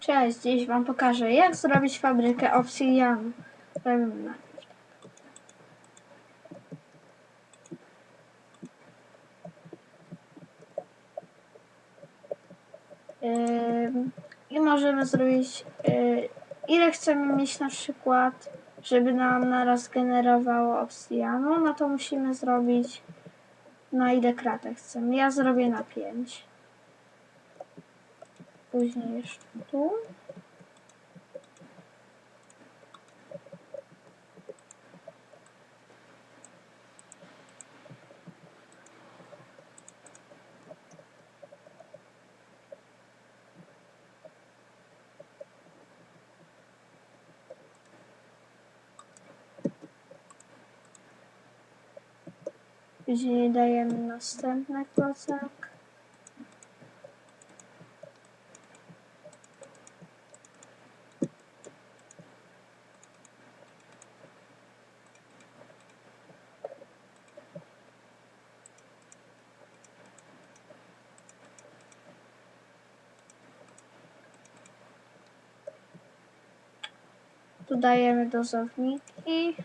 Cześć, dziś Wam pokażę jak zrobić fabrykę. Ym, I możemy zrobić yy, ile chcemy mieć na przykład, żeby nam naraz generowało obsydianu, no to musimy zrobić na ile kratek chcemy. Ja zrobię na 5. Później jeszcze tu. Później dajemy następny klocek. Tu dajemy dozowniki.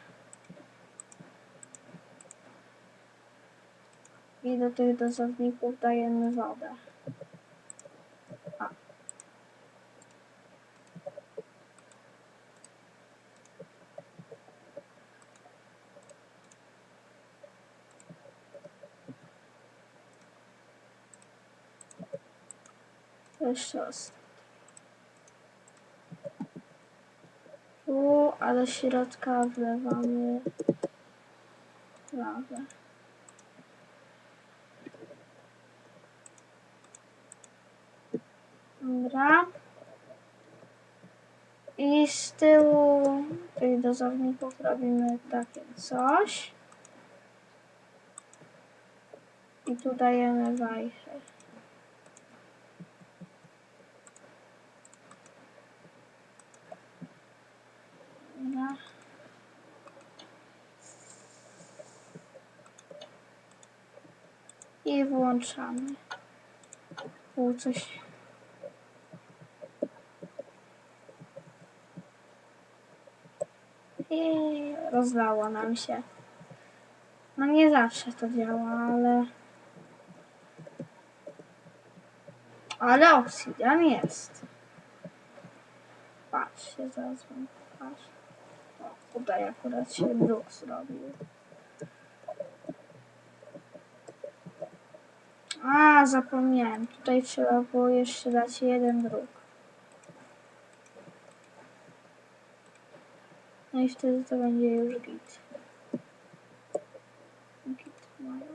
I do tych dozowników dajemy wodę. A. Jeszcze raz. Tu, a do środka wlewamy lawę. Dobra. I z tyłu tych dozowników robimy takie coś. I tu dajemy wajchę. Dobra. I włączamy. Tu coś I rozlało nam się. No nie zawsze to działa, ale... Ale obsydian jest. Patrzcie, zaraz wam. O, tutaj akurat się bruk zrobił. A, zapomniałem. Tutaj trzeba było jeszcze dać jeden druk. No i wtedy to będzie już git. Git mają.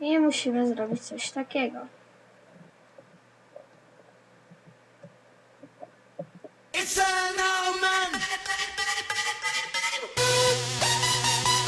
I musimy zrobić coś takiego. It's an